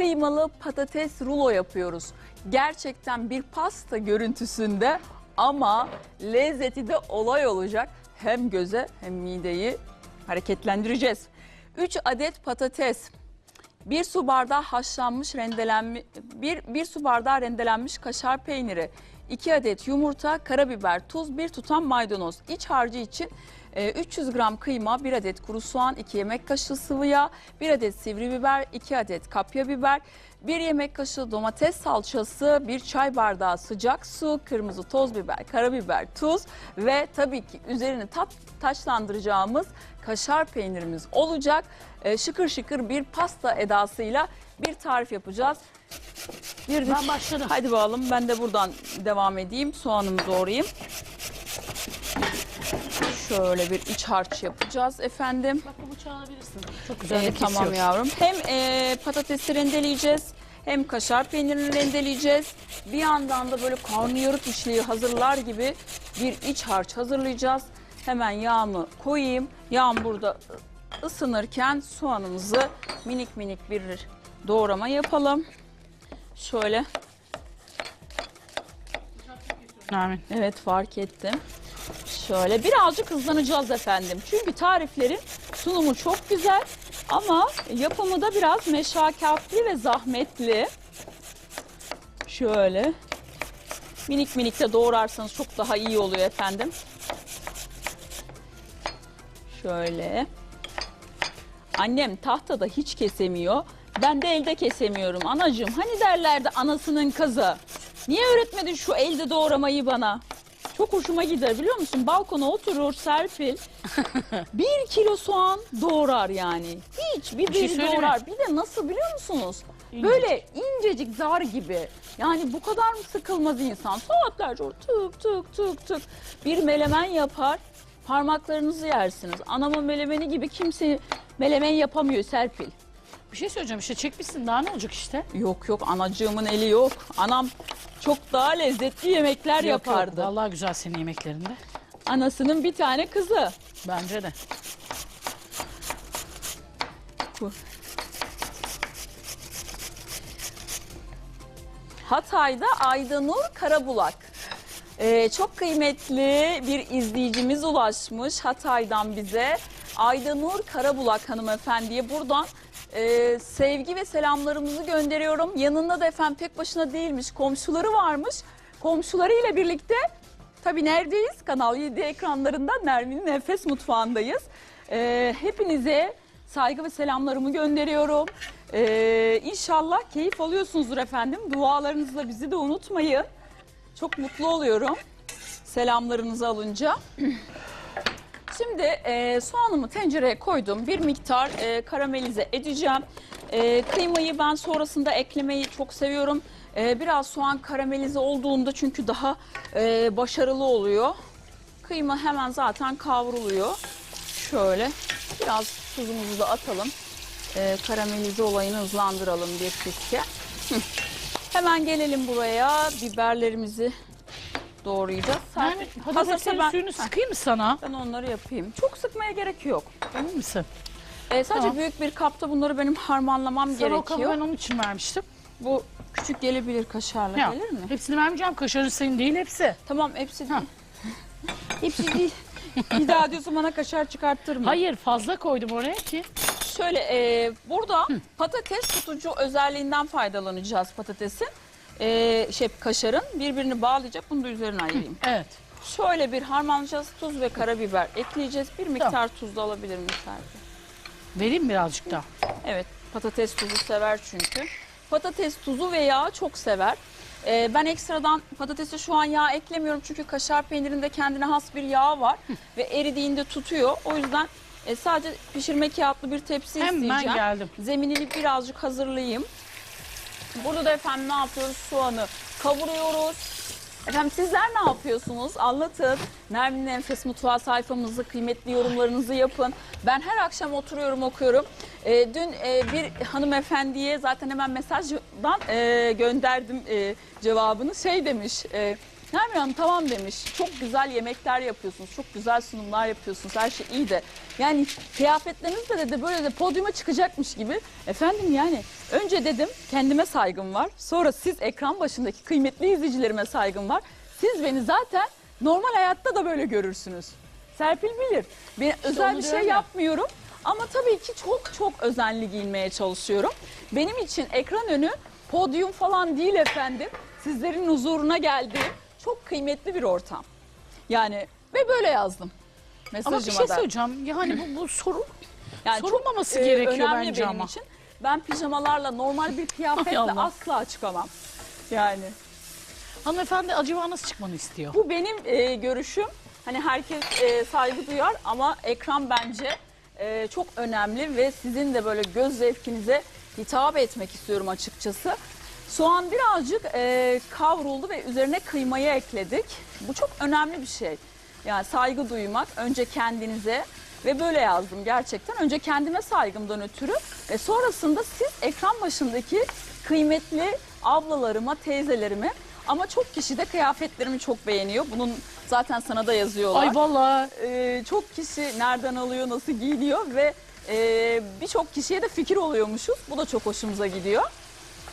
kıymalı patates rulo yapıyoruz. Gerçekten bir pasta görüntüsünde ama lezzeti de olay olacak. Hem göze hem mideyi hareketlendireceğiz. 3 adet patates, 1 su bardağı haşlanmış rendelenmiş, 1, 1 su bardağı rendelenmiş kaşar peyniri, 2 adet yumurta, karabiber, tuz, 1 tutam maydanoz. İç harcı için 300 gram kıyma, 1 adet kuru soğan, 2 yemek kaşığı sıvı yağ, 1 adet sivri biber, 2 adet kapya biber, 1 yemek kaşığı domates salçası, 1 çay bardağı sıcak su, kırmızı toz biber, karabiber, tuz ve tabii ki üzerini tat taçlandıracağımız kaşar peynirimiz olacak. E, şıkır şıkır bir pasta edasıyla bir tarif yapacağız. Girdik. Ben başladım. Hadi bakalım ben de buradan devam edeyim. Soğanımı doğrayayım. Şöyle bir iç harç yapacağız efendim. Bak bu bıçağı alabilirsin. Çok güzel Ee, de kesiyor. tamam yavrum. Hem e, patatesi rendeleyeceğiz hem kaşar peynirini rendeleyeceğiz. Bir yandan da böyle karnıyarık işliği hazırlar gibi bir iç harç hazırlayacağız. Hemen yağımı koyayım. Yağım burada ısınırken soğanımızı minik minik bir doğrama yapalım. Şöyle Nermin. Evet fark ettim. Şöyle birazcık hızlanacağız efendim. Çünkü tariflerin sunumu çok güzel ama yapımı da biraz meşakkatli ve zahmetli. Şöyle minik minik de doğrarsanız çok daha iyi oluyor efendim. Şöyle. Annem tahtada hiç kesemiyor. Ben de elde kesemiyorum. Anacığım hani derlerdi anasının kızı. Niye öğretmedin şu elde doğramayı bana? Çok hoşuma gider biliyor musun? Balkona oturur Serpil. bir kilo soğan doğrar yani. Hiç bir Bir şey doğrar. Bir de nasıl biliyor musunuz? İncecik. Böyle incecik zar gibi. Yani bu kadar mı sıkılmaz insan? Saatlerce tık tık tık tık bir melemen yapar. Parmaklarınızı yersiniz. Anamın melemeni gibi kimse melemen yapamıyor Serpil. Bir şey söyleyeceğim işte çekmişsin daha ne olacak işte? Yok yok anacığımın eli yok. Anam çok daha lezzetli yemekler Yok, yok, yapardı. Vallahi güzel senin yemeklerinde. Anasının bir tane kızı. Bence de. Bu. Hatay'da Aydanur Karabulak. Ee, çok kıymetli bir izleyicimiz ulaşmış Hatay'dan bize. Aydanur Karabulak hanımefendiye buradan e, sevgi ve selamlarımızı gönderiyorum. Yanında da efendim tek başına değilmiş, komşuları varmış. Komşularıyla birlikte tabii neredeyiz? Kanal 7 ekranlarında Nermin'in Nefes Mutfağı'ndayız. Ee, hepinize saygı ve selamlarımı gönderiyorum. Ee, inşallah keyif alıyorsunuzdur efendim. Dualarınızla bizi de unutmayın. Çok mutlu oluyorum selamlarınızı alınca. Şimdi e, soğanımı tencereye koydum. Bir miktar e, karamelize edeceğim. E, kıymayı ben sonrasında eklemeyi çok seviyorum. E, biraz soğan karamelize olduğunda çünkü daha e, başarılı oluyor. Kıyma hemen zaten kavruluyor. Şöyle biraz tuzumuzu da atalım. E, karamelize olayını hızlandıralım bir fiske. Hemen gelelim buraya. Biberlerimizi doğrayacağız. Serpil, patateslerin ben- suyunu Heh, sıkayım mı sana? ben onları yapayım. Çok sıkmaya gerek yok. Emin misin? Ee, sadece Tamam. büyük bir kapta bunları benim harmanlamam Sana o kabı gerekiyor. ben onun için vermiştim. Bu küçük gelebilir kaşarla Ya, gelir mi? Hepsini vermeyeceğim. Kaşarın senin değil hepsi. Tamam hepsi değil. hepsi değil. Bir daha diyorsun bana kaşar çıkarttırma. Hayır fazla koydum oraya ki. Şöyle e, burada patates tutucu özelliğinden faydalanacağız patatesin. E, şey kaşarın birbirini bağlayacak. Bunu da üzerine ayırayım. Evet. Şöyle bir harmanlayacağız. Tuz ve karabiber ekleyeceğiz. Bir miktar tuz da alabilir miyim? Vereyim birazcık daha. Evet patates tuzu sever çünkü. Patates tuzu ve yağı çok sever. Ee, ben ekstradan patatese şu an yağ eklemiyorum çünkü kaşar peynirinde kendine has bir yağ var ve eridiğinde tutuyor. O yüzden e, sadece pişirme kağıtlı bir tepsi Hemen isteyeceğim. geldim. Zeminini birazcık hazırlayayım. Burada da efendim ne yapıyoruz? Soğanı kavuruyoruz. Efendim sizler ne yapıyorsunuz? Anlatın. Nermin'in Enfes Mutfağı sayfamızı, kıymetli yorumlarınızı yapın. Ben her akşam oturuyorum okuyorum. Ee, dün e, bir hanımefendiye zaten hemen mesajdan e, gönderdim e, cevabını. Şey demiş, e, Nermin Hanım tamam demiş. Çok güzel yemekler yapıyorsunuz. Çok güzel sunumlar yapıyorsunuz. Her şey iyi de. Yani kıyafetlerinizde de, de böyle de podyuma çıkacakmış gibi. Efendim yani önce dedim kendime saygım var. Sonra siz ekran başındaki kıymetli izleyicilerime saygım var. Siz beni zaten normal hayatta da böyle görürsünüz. Serpil bilir. Ben özel bir şey yapmıyorum. Ama tabii ki çok çok özenli giyinmeye çalışıyorum. Benim için ekran önü podyum falan değil efendim. Sizlerin huzuruna geldiğim çok kıymetli bir ortam. Yani ve böyle yazdım. Mesajıma Ama bir şey da. söyleyeceğim. Yani bu, bu soru Yani sorulmaması e, gerekiyor önemli bence benim ama. için. Ben pijamalarla normal bir kıyafetle asla çıkamam. Yani hanımefendi acaba nasıl çıkmanı istiyor? bu benim e, görüşüm. Hani herkes e, saygı duyar ama ekran bence e, çok önemli ve sizin de böyle göz zevkinize hitap etmek istiyorum açıkçası. Soğan birazcık e, kavruldu ve üzerine kıymayı ekledik. Bu çok önemli bir şey. Yani saygı duymak önce kendinize ve böyle yazdım gerçekten. Önce kendime saygımdan ötürü ve sonrasında siz ekran başındaki kıymetli ablalarıma, teyzelerime ama çok kişi de kıyafetlerimi çok beğeniyor. Bunun zaten sana da yazıyorlar. Ay vallahi Ee, çok kişi nereden alıyor, nasıl giyiniyor ve e, birçok kişiye de fikir oluyormuşuz. Bu da çok hoşumuza gidiyor.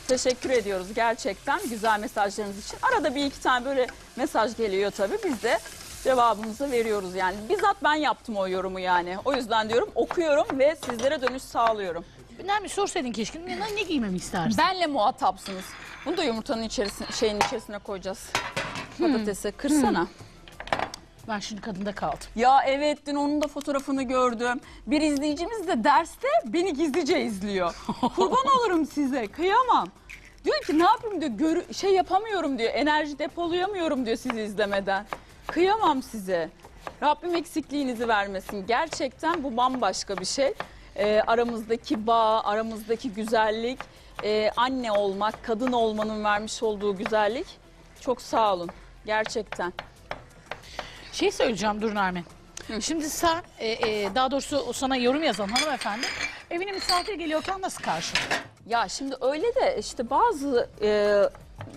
Teşekkür ediyoruz gerçekten güzel mesajlarınız için. Arada bir iki tane böyle mesaj geliyor tabii. Biz de cevabımızı veriyoruz yani. Bizzat ben yaptım o yorumu yani. O yüzden diyorum okuyorum ve sizlere dönüş sağlıyorum. Nermin sorsaydın keşke ne, ne giymemi istersin? Benle muhatapsınız. Bunu da yumurtanın içerisine, şeyin içerisine koyacağız. Patatesi kırsana. Ben şimdi kadında kaldım. Ya evet dün onun da fotoğrafını gördüm. Bir izleyicimiz de derste beni gizlice izliyor. Kurban olurum size kıyamam. Diyor ki ne yapayım diyor görü- şey yapamıyorum diyor enerji depolayamıyorum diyor sizi izlemeden. Kıyamam size. Rabbim eksikliğinizi vermesin. Gerçekten bu bambaşka bir şey. Ee, aramızdaki bağ, aramızdaki güzellik, e, anne olmak, kadın olmanın vermiş olduğu güzellik. Çok sağ olun. Gerçekten. Şey söyleyeceğim dur Nermin. Şimdi sen e, e, daha doğrusu o sana yorum yazan hanımefendi evine misafir geliyorken nasıl karşı? Ya şimdi öyle de işte bazı e,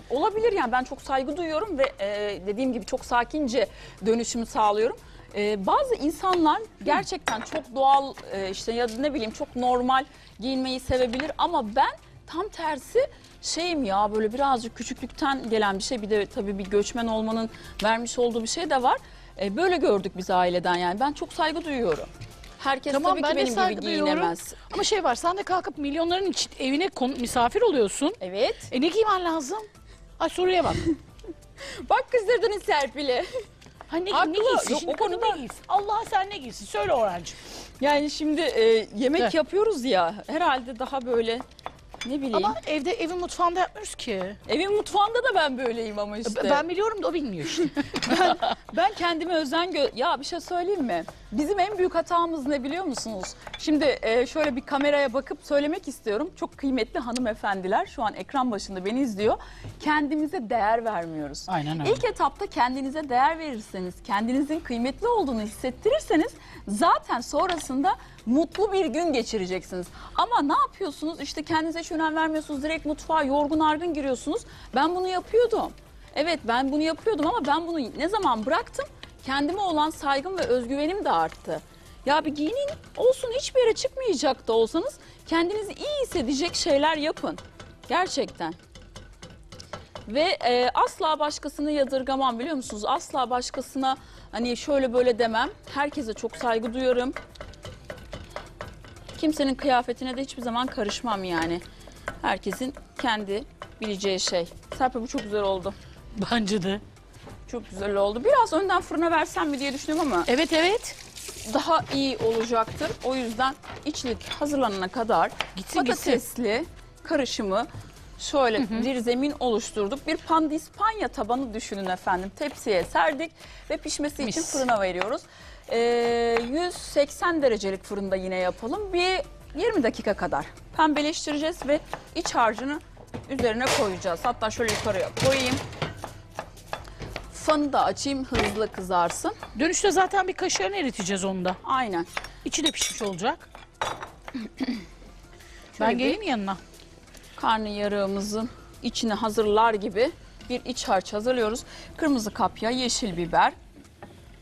olabilir yani ben çok saygı duyuyorum ve e, dediğim gibi çok sakince dönüşümü sağlıyorum. E, bazı insanlar gerçekten çok doğal e, işte ya da ne bileyim çok normal giyinmeyi sevebilir ama ben tam tersi şeyim ya böyle birazcık küçüklükten gelen bir şey bir de tabii bir göçmen olmanın vermiş olduğu bir şey de var. E, böyle gördük biz aileden yani ben çok saygı duyuyorum. Herkes Tamam, tabii ben ki de benim gibi saygı duyuyorum. giyinemez. Ama şey var sen de kalkıp milyonların için evine kon- misafir oluyorsun. Evet. E ne giymen lazım? Ay soruya bak. Bak kızdırdın Serpil'i. Ha ne, Haklı. ne giysin? Yok, Şimdi o kadın konuda- ne giysin? Allah sen ne giysin? Söyle Orhancığım. Yani şimdi e, yemek De. yapıyoruz ya herhalde daha böyle ne bileyim. Ama evde evin mutfağında yapmıyoruz ki. Evin mutfağında da ben böyleyim ama işte. Ben biliyorum da o bilmiyor işte. ben, ben kendime özen gö... Ya bir şey söyleyeyim mi? Bizim en büyük hatamız ne biliyor musunuz? Şimdi e, şöyle bir kameraya bakıp söylemek istiyorum. Çok kıymetli hanımefendiler şu an ekran başında beni izliyor. Kendimize değer vermiyoruz. Aynen öyle. İlk etapta kendinize değer verirseniz, kendinizin kıymetli olduğunu hissettirirseniz zaten sonrasında mutlu bir gün geçireceksiniz. Ama ne yapıyorsunuz? İşte kendinize hiç önem vermiyorsunuz. Direkt mutfağa yorgun argın giriyorsunuz. Ben bunu yapıyordum. Evet ben bunu yapıyordum ama ben bunu ne zaman bıraktım? Kendime olan saygım ve özgüvenim de arttı. Ya bir giyinin olsun hiçbir yere çıkmayacak da olsanız kendinizi iyi hissedecek şeyler yapın. Gerçekten. Ve e, asla başkasını yadırgamam biliyor musunuz? Asla başkasına hani şöyle böyle demem. Herkese çok saygı duyarım. Kimsenin kıyafetine de hiçbir zaman karışmam yani. Herkesin kendi bileceği şey. Serpil bu çok güzel oldu. Bence de. Çok güzel oldu. Biraz önden fırına versem mi diye düşünüyorum ama Evet evet. daha iyi olacaktır. O yüzden içlik hazırlanana kadar Gitsin, patatesli karışımı şöyle bir zemin oluşturduk. Bir pandispanya tabanı düşünün efendim. Tepsiye serdik ve pişmesi için Mis. fırına veriyoruz. Ee, 180 derecelik fırında yine yapalım. Bir 20 dakika kadar pembeleştireceğiz ve iç harcını üzerine koyacağız. Hatta şöyle yukarıya koyayım. Fanı da açayım hızlı kızarsın. Dönüşte zaten bir kaşarını eriteceğiz onu da. Aynen. İçi de pişmiş olacak. Ben geleyim yanına? karnıyarığımızın içini hazırlar gibi bir iç harç hazırlıyoruz. Kırmızı kapya, yeşil biber.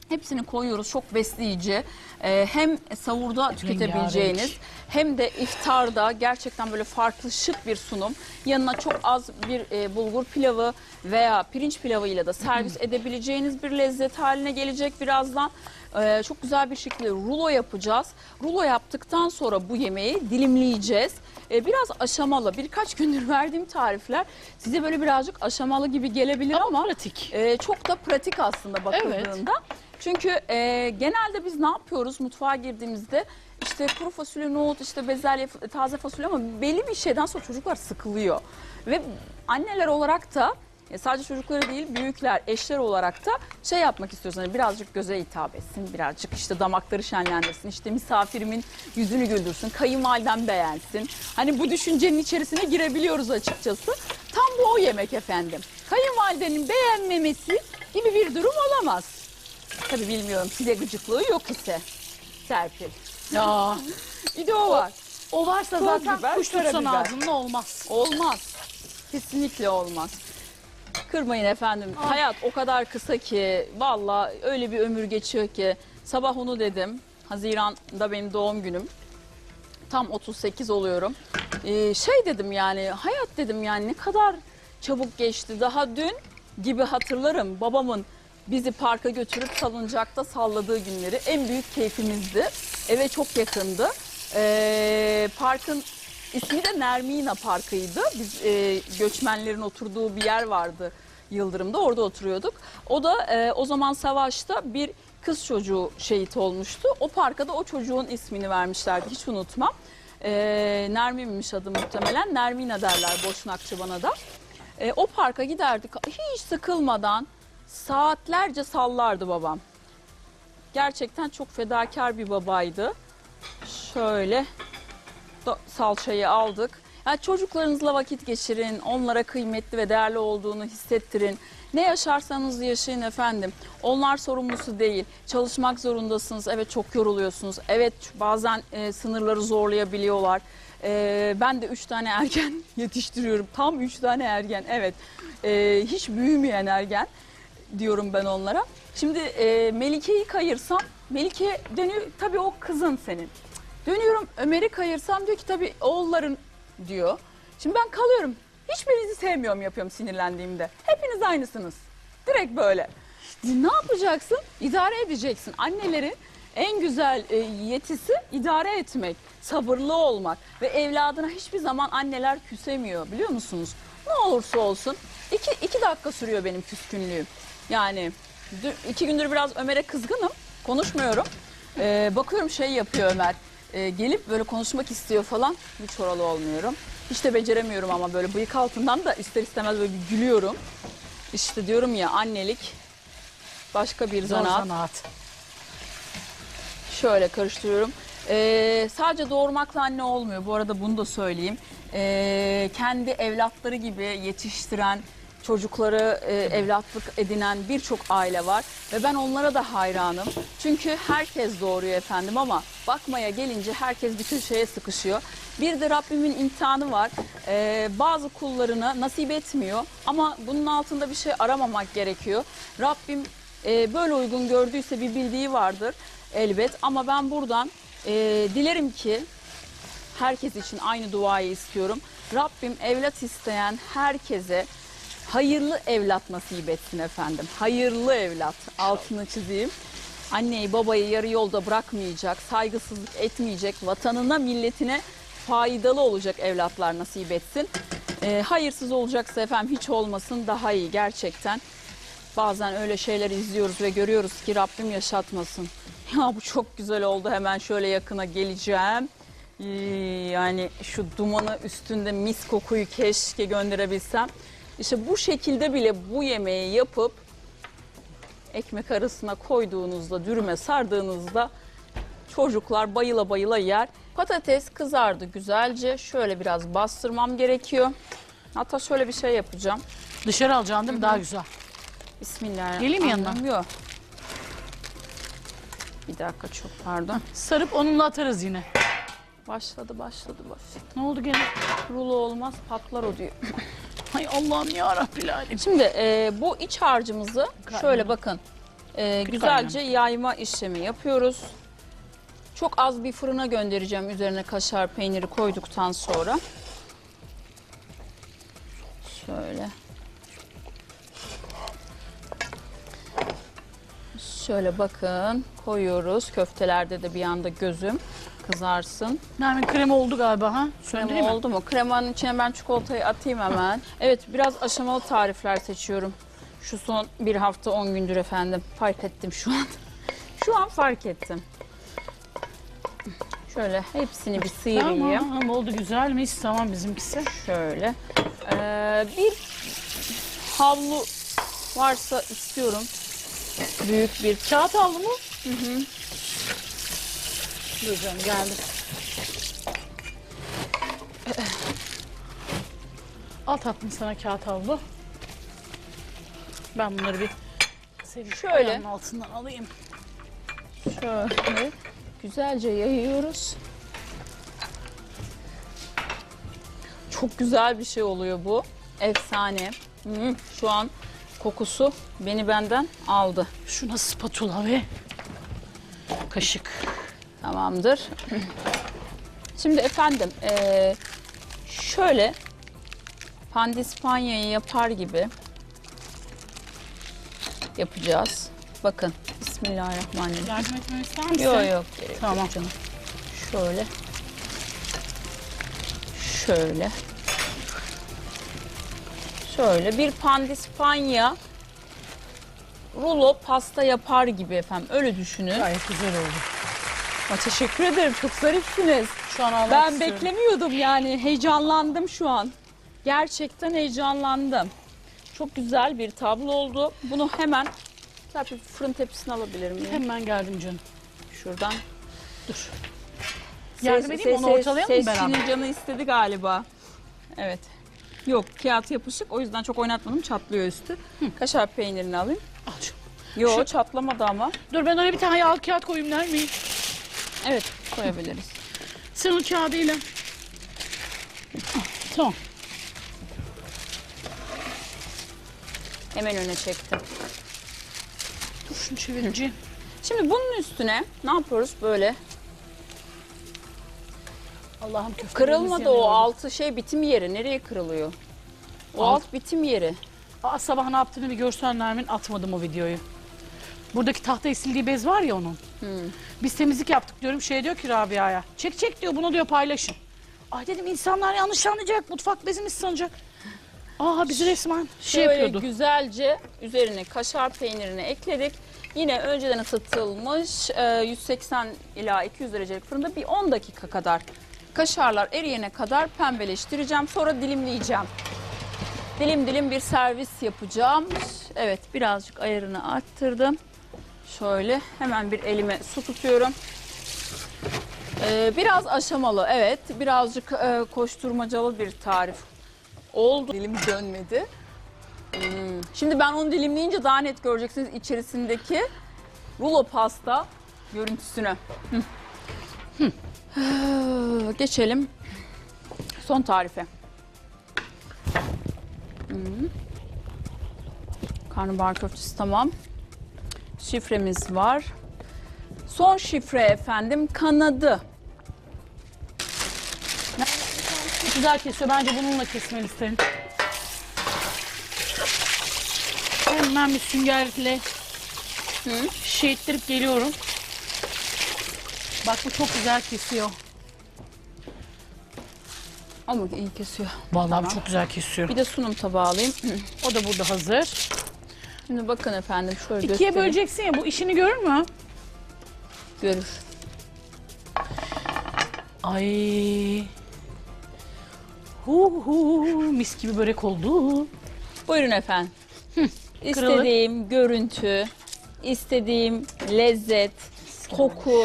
Hepsini koyuyoruz. Çok besleyici. Ee, hem savurda tüketebileceğiniz hem de iftarda gerçekten böyle farklı şık bir sunum. Yanına çok az bir e, bulgur pilavı veya pirinç pilavı ile de servis edebileceğiniz bir lezzet haline gelecek birazdan. Ee, çok güzel bir şekilde rulo yapacağız. Rulo yaptıktan sonra bu yemeği dilimleyeceğiz. Ee, biraz aşamalı. Birkaç gündür verdiğim tarifler size böyle birazcık aşamalı gibi gelebilir Ama, ama pratik. e, çok da pratik aslında bakıldığında. Çünkü e, genelde biz ne yapıyoruz mutfağa girdiğimizde işte kuru fasulye, nohut, işte bezelye, taze fasulye ama belli bir şeyden sonra çocuklar sıkılıyor. Ve anneler olarak da e, sadece çocukları değil büyükler, eşler olarak da şey yapmak istiyoruz. Hani birazcık göze hitap etsin, birazcık işte damakları şenlendirsin, işte misafirimin yüzünü güldürsün, kayınvalidem beğensin. Hani bu düşüncenin içerisine girebiliyoruz açıkçası. Tam bu o yemek efendim. Kayınvalidenin beğenmemesi gibi bir durum olamaz. Tabii bilmiyorum size gıcıklığı yok ise Serpil. Ya Bir de o var. o varsa Toz zaten biber, kuş tutsan karabiber. ağzında olmaz. Olmaz. Kesinlikle olmaz. Kırmayın efendim. Hayat o kadar kısa ki valla öyle bir ömür geçiyor ki sabah onu dedim. Haziran'da benim doğum günüm. Tam 38 oluyorum. Ee, şey dedim yani hayat dedim yani ne kadar çabuk geçti. Daha dün gibi hatırlarım babamın bizi parka götürüp salıncakta salladığı günleri. En büyük keyfimizdi. Eve çok yakındı. Ee, parkın ismi de Nermina Parkı'ydı. Biz e, göçmenlerin oturduğu bir yer vardı Yıldırım'da. Orada oturuyorduk. O da e, o zaman savaşta bir kız çocuğu şehit olmuştu. O parka da o çocuğun ismini vermişlerdi. Hiç unutmam. E, Nermin'miş adı muhtemelen. Nermina derler Boşnakçı bana da. E, o parka giderdik. Hiç sıkılmadan saatlerce sallardı babam. Gerçekten çok fedakar bir babaydı. Şöyle salçayı aldık. Yani çocuklarınızla vakit geçirin, onlara kıymetli ve değerli olduğunu hissettirin. Ne yaşarsanız yaşayın efendim. Onlar sorumlusu değil. Çalışmak zorundasınız. Evet çok yoruluyorsunuz. Evet bazen e, sınırları zorlayabiliyorlar. E, ben de üç tane ergen yetiştiriyorum. Tam üç tane ergen. Evet. E, hiç büyümeyen ergen diyorum ben onlara. Şimdi e, Melike'yi kayırsam, Melike dönüyor tabii o kızın senin. Dönüyorum Ömer'i kayırsam diyor ki tabii oğulların diyor. Şimdi ben kalıyorum. Hiçbirinizi sevmiyorum yapıyorum sinirlendiğimde. Hepiniz aynısınız. Direkt böyle. Ne yapacaksın? İdare edeceksin. Annelerin en güzel e, yetisi idare etmek, sabırlı olmak ve evladına hiçbir zaman anneler küsemiyor biliyor musunuz? Ne olursa olsun iki, iki dakika sürüyor benim küskünlüğüm. Yani iki gündür biraz Ömer'e kızgınım, konuşmuyorum. Ee, bakıyorum şey yapıyor Ömer, Ee, gelip böyle konuşmak istiyor falan. Hiç oralı olmuyorum. Hiç de beceremiyorum ama böyle bıyık altından da ister istemez böyle bir gülüyorum. İşte diyorum ya annelik başka bir Zor zanaat. zanaat. Şöyle karıştırıyorum. Ee, sadece doğurmakla anne olmuyor. Bu arada bunu da söyleyeyim. Ee, kendi evlatları gibi yetiştiren, çocukları e, evlatlık edinen birçok aile var. Ve ben onlara da hayranım. Çünkü herkes doğuruyor efendim ama bakmaya gelince herkes bir köşeye sıkışıyor. Bir de Rabbimin imtihanı var. Ee, bazı kullarını nasip etmiyor ama bunun altında bir şey aramamak gerekiyor. Rabbim e, böyle uygun gördüyse bir bildiği vardır elbet. Ama ben buradan e, dilerim ki herkes için aynı duayı istiyorum. Rabbim evlat isteyen herkese hayırlı evlat nasip etsin efendim. Hayırlı evlat altını çizeyim. Anneyi babayı yarı yolda bırakmayacak, saygısızlık etmeyecek, vatanına milletine faydalı olacak evlatlar nasip etsin. E, hayırsız olacaksa efendim hiç olmasın daha iyi gerçekten. Bazen öyle şeyler izliyoruz ve görüyoruz ki Rabbim yaşatmasın. Ya bu çok güzel oldu. Hemen şöyle yakına geleceğim. Ee, Yani şu dumanı üstünde mis kokuyu keşke gönderebilsem. İşte bu şekilde bile bu yemeği yapıp ekmek arasına koyduğunuzda, dürüme sardığınızda çocuklar bayıla bayıla yer. Patates kızardı güzelce. Şöyle biraz bastırmam gerekiyor. Hatta şöyle bir şey yapacağım. Dışarı alacaksın değil mi? Daha güzel. Bismillahirrahmanirrahim. Geleyim yanına? Yok. Bir dakika çok pardon. Sarıp onunla atarız yine. Başladı başladı başladı. Ne oldu gene? Rulo olmaz patlar o diyor. Hay Allah'ım ya Rabbil. Şimdi e, bu iç harcımızı Kaynama. şöyle bakın e, güzelce yayma işlemi yapıyoruz. Çok az bir fırına göndereceğim üzerine kaşar peyniri koyduktan sonra. Şöyle. Şöyle bakın koyuyoruz. Köftelerde de bir anda gözüm kızarsın. Nermin krema oldu galiba ha? Krema Söndüreyim mi? oldu mu? Kremanın içine ben çikolatayı atayım hemen. Evet biraz aşamalı tarifler seçiyorum. Şu son bir hafta 10 gündür efendim. Fark ettim şu an. Şu an fark ettim. Şöyle hepsini bir sıyırayım. Tamam oldu güzelmiş. Tamam bizimkisi. Şöyle. Ee, bir havlu varsa istiyorum. Büyük bir Kağıt aldı mı? Hı hı. Dur canım geldi. Al tatlım sana kağıt havlu. Ben bunları bir senin Şöyle. ayağının altından alayım. Şöyle güzelce yayıyoruz. Çok güzel bir şey oluyor bu. Efsane. Hmm, şu an kokusu beni benden aldı. Şuna spatula ve kaşık. Tamamdır. Şimdi efendim eee, şöyle pandispanyayı yapar gibi yapacağız. Bakın. Bismillahirrahmanirrahim. Yardım etmemi ister misin? Yok yok gerek yok Tamam. canım. Şöyle. Şöyle. Şöyle bir pandispanya rulo pasta yapar gibi efendim. Öyle düşünün. Gayet güzel oldu. Aa, teşekkür ederim. Çok zarifsiniz. Şu an Ben istiyorum. beklemiyordum yani. Heyecanlandım şu an. Gerçekten heyecanlandım. Çok güzel bir tablo oldu. Bunu hemen Serpil fırın tepsisine alabilir miyim? Hemen geldim canım. Şuradan. Dur. Yardım edeyim mi? Onu ortalayalım mı beraber? Sesçinin canı istedi galiba. Evet. Yok kağıt yapışık o yüzden çok oynatmadım çatlıyor üstü. Kaşar peynirini alayım. Al canım. Yok Şu- çatlamadı ama. Dur ben oraya bir tane yağlı kağıt koyayım der miyim? Evet koyabiliriz. O kağıdıyla. Ah, Tamam. Hemen öne çektim. Dur şunu çevireceğim. Şimdi bunun üstüne ne yapıyoruz böyle? Allah'ım köftelerimiz Kırılmadı o yanıyor. altı şey bitim yeri. Nereye kırılıyor? O Alt- alt bitim yeri. Aa, sabah ne yaptığını bir görsen Nermin atmadım o videoyu. Buradaki tahta esildiği bez var ya onun. Biz temizlik yaptık diyorum. Şey diyor ki Rabia'ya. Çek çek diyor bunu diyor paylaşın. Ay dedim insanlar yanlış anlayacak. Mutfak bezimiz sanacak. Aa bizi resmen şey Şöyle yapıyordu. güzelce üzerine kaşar peynirini ekledik. Yine önceden ısıtılmış e, 180 ila 200 derecelik fırında bir 10 dakika kadar kaşarlar eriyene kadar pembeleştireceğim. Sonra dilimleyeceğim. Dilim dilim bir servis yapacağım. Evet birazcık ayarını arttırdım. Şöyle hemen bir elime su tutuyorum. Ee, biraz aşamalı evet. Birazcık e, koşturmacalı bir tarif oldu. Dilim dönmedi. Hmm. Şimdi ben onu dilimleyince daha net göreceksiniz içerisindeki rulo pasta görüntüsünü. Hı. Geçelim son tarife. Hmm. Karnabahar köftesi tamam. Şifremiz var. Son şifre efendim kanadı. Çok güzel kesiyor. Bence bununla kesmelisin. Hemen bir süngerle şey ettirip geliyorum. Bak bu çok güzel kesiyor. Ama iyi kesiyor. Vallahi Tamam. çok güzel kesiyor. Bir de sunum tabağı alayım. Hı. O da burada hazır. Şimdi bakın efendim şöyle İkiye göstereyim. böleceksin ya bu işini görür mü? Görür. Ay. Hu hu mis gibi börek oldu. Buyurun efendim. İstediğim görüntü, istediğim lezzet, koku,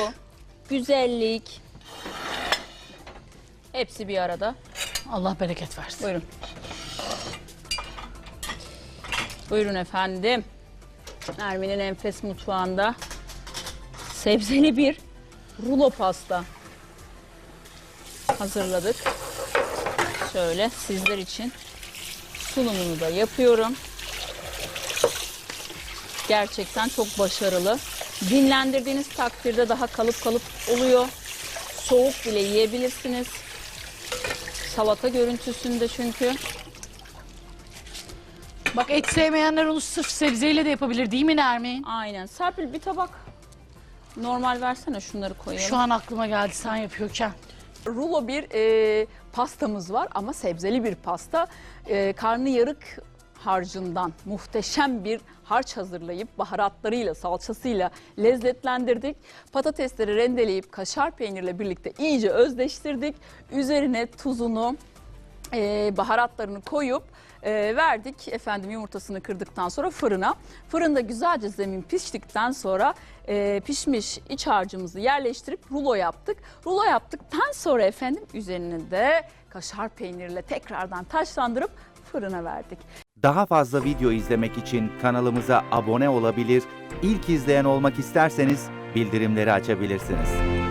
güzellik hepsi bir arada. Allah bereket versin. Buyurun. Buyurun efendim. Nermin'in enfes mutfağında sebzeli bir rulo pasta hazırladık. Şöyle sizler için sunumunu da yapıyorum. Gerçekten çok başarılı. Dinlendirdiğiniz takdirde daha kalıp kalıp oluyor. Soğuk bile yiyebilirsiniz. Salata görüntüsünde çünkü. Bak et sevmeyenler onu sırf sebzeyle de yapabilir değil mi Nermin? Aynen. Serpil bir tabak normal versene şunları koyalım. Şu an aklıma geldi sen yapıyorken. Rulo bir e, pastamız var ama sebzeli bir pasta. E, karnıyarık harcından muhteşem bir harç hazırlayıp baharatlarıyla, salçasıyla lezzetlendirdik. Patatesleri rendeleyip kaşar peynirle birlikte iyice özleştirdik. Üzerine tuzunu, e, baharatlarını koyup e, verdik. Efendim yumurtasını kırdıktan sonra fırına. Fırında güzelce zemin piştikten sonra e, pişmiş iç harcımızı yerleştirip rulo yaptık. Rulo yaptıktan sonra efendim üzerine de kaşar peynirle tekrardan taşlandırıp fırına verdik. Daha fazla video izlemek için kanalımıza abone olabilir, ilk izleyen olmak isterseniz bildirimleri açabilirsiniz.